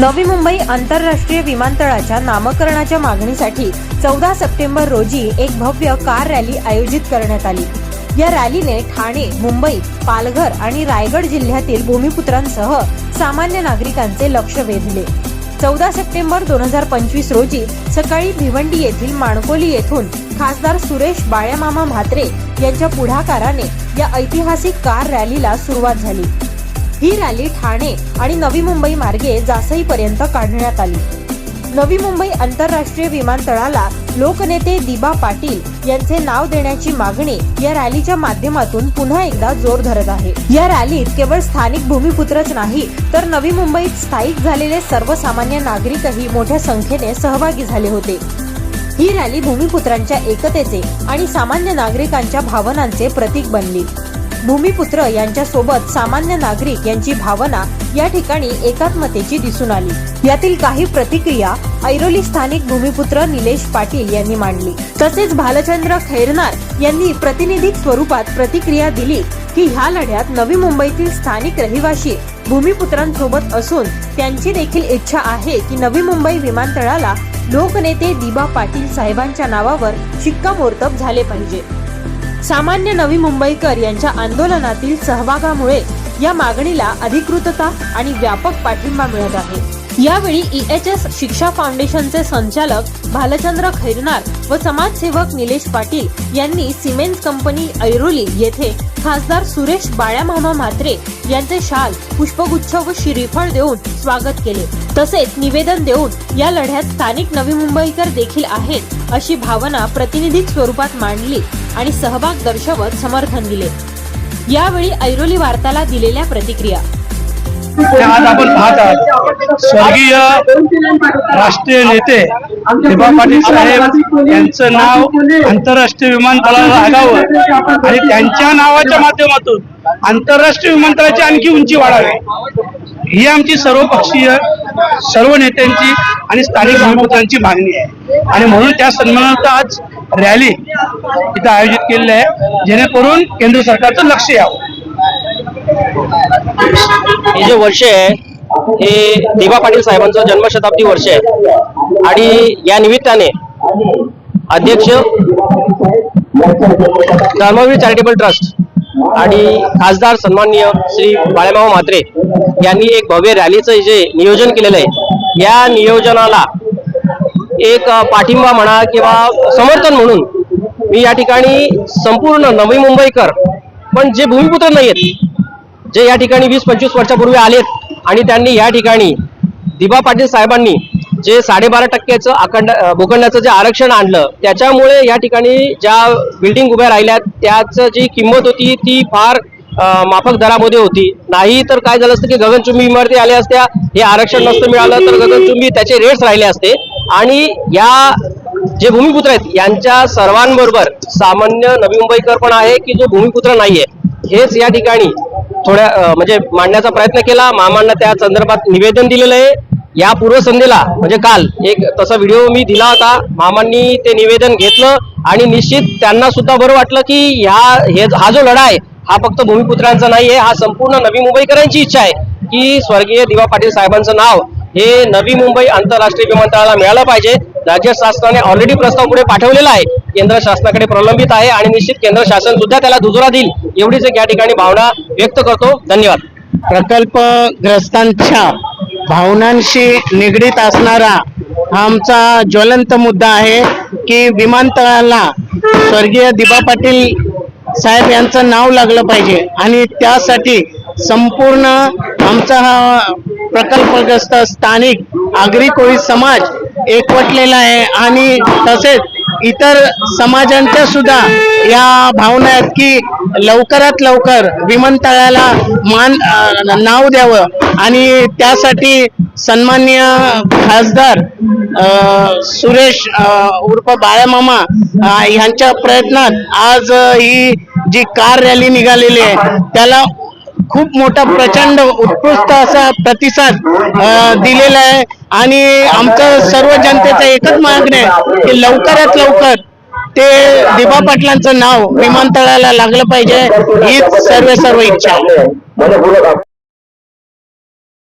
नवी मुंबई आंतरराष्ट्रीय विमानतळाच्या नामकरणाच्या मागणीसाठी चौदा सप्टेंबर रोजी एक भव्य कार रॅली आयोजित करण्यात आली. या रॅलीने ठाणे मुंबई पालघर आणि रायगड जिल्ह्यातील भूमिपुत्रांसह सामान्य नागरिकांचे लक्ष वेधले. चौदा सप्टेंबर दोन हजार पंचवीस रोजी सकाळी भिवंडी येथील माणकोली येथून खासदार सुरेश बाळ्यामामा म्हात्रे यांच्या पुढाकाराने या ऐतिहासिक कार रॅलीला सुरुवात झाली. ही रॅली ठाणे आणि नवी मुंबई मार्गे जासईपर्यंत काढण्यात आली. नवी मुंबई आंतरराष्ट्रीय विमानतळाला लोकनेते दिबा पाटील यांचे नाव देण्याची मागणी या रॅलीच्या माध्यमातून पुन्हा एकदा जोर धरत आहे. या रॅलीत केवळ स्थानिक भूमिपुत्रच नाही तर नवी मुंबईत स्थायिक झालेले सर्वसामान्य नागरिकही मोठ्या संख्येने सहभागी झाले होते. ही रॅली भूमिपुत्रांच्या एकतेचे आणि सामान्य नागरिकांच्या भावनांचे प्रतीक बनली. भूमिपुत्र यांच्यासोबत सामान्य नागरिक यांची भावना या ठिकाणी एकात्मतेची दिसून आली. यातील काही प्रतिक्रिया ऐरोली स्थानिक भूमिपुत्र निलेश पाटील यांनी मांडली. तसेच भालचंद्र खैरनार यांनी प्रतिनिधिक स्वरूपात प्रतिक्रिया दिली की ह्या लढ्यात नवी मुंबईतील स्थानिक रहिवासी भूमिपुत्रांसोबत असून त्यांची देखील इच्छा आहे की नवी मुंबई विमानतळाला लोकनेते दिबा पाटील साहेबांच्या नावावर शिक्कामोर्तब झाले पाहिजे. सामान्य नवी मुंबईकर यांच्या आंदोलनातील सहभागामुळे या मागणीला अधिकृतता आणि व्यापक पाठिंबा मिळत आहे. यावेळी ईएचएस शिक्षा फाउंडेशनचे संचालक भालचंद्र खैरनार व समाजसेवक निलेश पाटील यांनी सिमेंट कंपनी ऐरोली येथे खासदार सुरेश बाळ्यामामा म्हात्रे यांचे शाल पुष्पगुच्छ व श्रीफळ देऊन स्वागत केले. तसेच निवेदन देऊन या लढ्यात स्थानिक नवी मुंबईकर देखील आहेत अशी भावना प्रतिनिधिक स्वरूपात मांडली आणि सहभाग दर्शवत समर्थन दिले. यावेळी ऐरोली वार्ताला दिलेल्या प्रतिक्रिया. ते आज आपण पाहत आहात. स्वर्गीय राष्ट्रीय नेते दिबा पाटील साहेब यांचं नाव आंतरराष्ट्रीय विमानतळाला लागावं आणि त्यांच्या नावाच्या माध्यमातून आंतरराष्ट्रीय विमानतळाची आणखी उंची वाढावी. ही आमची सर्वपक्षीय सर्व नेत्यांची आणि स्थानिक भूमिपुत्रांची मागणी आहे. आणि म्हणून त्या सन्मानार्थ आज रॅली इथं आयोजित केलेली आहे. जेणेकरून केंद्र सरकारचं लक्ष यावं. हे जे वर्ष आहे हे दिबा पाटील साहेबांचं जन्मशताब्दी वर्ष आहे. आणि या निमित्ताने अध्यक्ष धर्मवीर चॅरिटेबल ट्रस्ट आणि खासदार सन्माननीय श्री बाळामाव म्हात्रे यांनी एक भव्य रॅलीचं जे नियोजन केलेलं आहे या नियोजनाला एक पाठिंबा म्हणा किंवा समर्थन म्हणून मी या ठिकाणी संपूर्ण नवी मुंबईकर पण जे भूमिपुत्र नाही आहेत जे या ठिकाणी वीस पंचवीस वर्षापूर्वी आलेत आणि त्यांनी या ठिकाणी दिबा पाटील साहेबांनी जे साडेबारा टक्क्याचं अखंड भूखंडाचं जे आरक्षण आणलं त्याच्यामुळे या ठिकाणी ज्या बिल्डिंग उभ्या राहिल्या त्याचं जी किंमत होती ती फार माफक दरामध्ये होती. नाही तर काय झालं असतं की गगनचुंबी इमारती आल्या असत्या हे आरक्षण नसतं मिळालं तर गगनचुंबी त्याचे रेट्स राहिले असते. आणि या जे भूमिपुत्र आहेत यांच्या सर्वांबरोबर सामान्य नवी मुंबईकर पण आहे की जो भूमिपुत्र नाहीये हेच या ठिकाणी थोड्या म्हणजे मांडण्याचा प्रयत्न केला. मामांना त्या संदर्भात निवेदन दिलेलं आहे. या पूर्वसंध्येला म्हणजे काल एक तसा व्हिडिओ मी दिला होता. मामांनी ते निवेदन घेतलं आणि निश्चित त्यांना सुद्धा बरं वाटलं की ह्या हे हा जो लढा आहे हा फक्त भूमिपुत्रांचा आहे हा संपूर्ण नवी मुंबईकरांची इच्छा आहे की स्वर्गीय दिवा पाटील साहेबांचं नाव हे नवी मुंबई आंतरराष्ट्रीय विमानतळाला मिळालं पाहिजे. राज्य शासनाने ऑलरेडी प्रस्ताव पुढे पाठवलेला आहे. केंद्र शासनाकडे प्रलंबित आहे आणि निश्चित केंद्र शासन सुद्धा त्याला दुजोरा देईल. एवढीच एक या ठिकाणी भावना व्यक्त करतो. धन्यवाद. प्रकल्पग्रस्तांच्या भावनांशी निगडीत असणारा हा आमचा ज्वलंत मुद्दा आहे की विमानतळाला स्वर्गीय दिबा पाटील साहेब यांचं नाव लागलं पाहिजे आणि त्यासाठी संपूर्ण आमचा हा प्रकल्पग्रस्त स्थानिक आगरी कोळी समाज एकवटलेला आहे आणि तसेच इतर समाजांच्या सुद्धा या भावना आहेत की लवकरात लवकर विमानतळाला मान नाव द्यावं. आणि त्यासाठी सन्मान्य खासदार सुरेश उर्फ बाळामामा अं, यांच्या प्रयत्नात आज ही जी कार रॅली निघालेली आहे त्याला खूप मोठा प्रचंड उत्कृष्ट असा प्रतिसाद दिलेला आहे. आणि आमचं सर्व जनतेचं एकच मागणं आहे की लवकरात लवकर ते दिबा पाटलांचं नाव विमानतळाला लागलं पाहिजे हीच सर्व सर्व इच्छा आहे.